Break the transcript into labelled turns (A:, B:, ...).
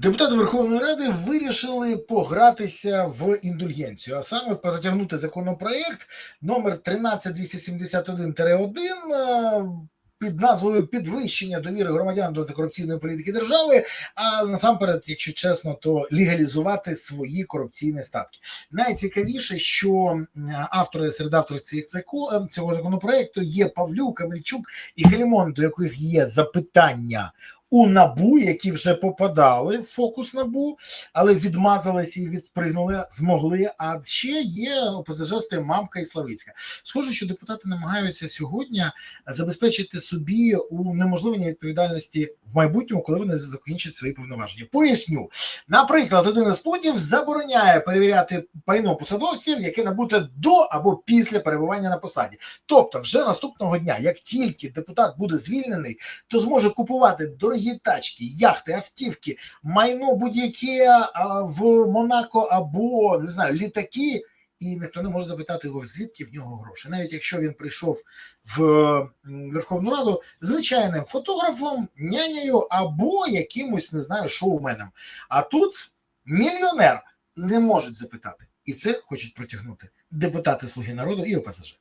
A: Депутати Верховної Ради вирішили погратися в індульгенцію, а саме протягнути законопроект номер 13271-1 е, під назвою підвищення довіри громадян до антикорупційної політики держави. А насамперед, якщо чесно, то легалізувати свої корупційні статки. Найцікавіше, що автори серед авторів цих цього законопроекту є Павлюк, Камельчук і Гелімон, до яких є запитання у набу, які вже попадали в фокус набу, але відмазалися і відспригнули, змогли. А ще є ОПЗЖсти Мамка і Славицька. Схоже, що депутати намагаються сьогодні забезпечити собі унеможливлення відповідальності в майбутньому, коли вони закінчать свої повноваження. Поясню, наприклад, один із пунктів забороняє перевіряти пайно посадовців, яке набуте до або після перебування на посаді. Тобто, вже наступного дня, як тільки депутат буде звільнений, то зможе купувати дорогі тачки, яхти, автівки, майно будь-яке в Монако або не знаю, літаки. І ніхто не може запитати його, звідки в нього гроші. Навіть якщо він прийшов в Верховну Раду звичайним фотографом, нянею або якимось, не знаю, шоуменом. А тут мільйонер не можуть запитати. І це хочуть протягнути депутати Слуги народу і ОПЗЖ.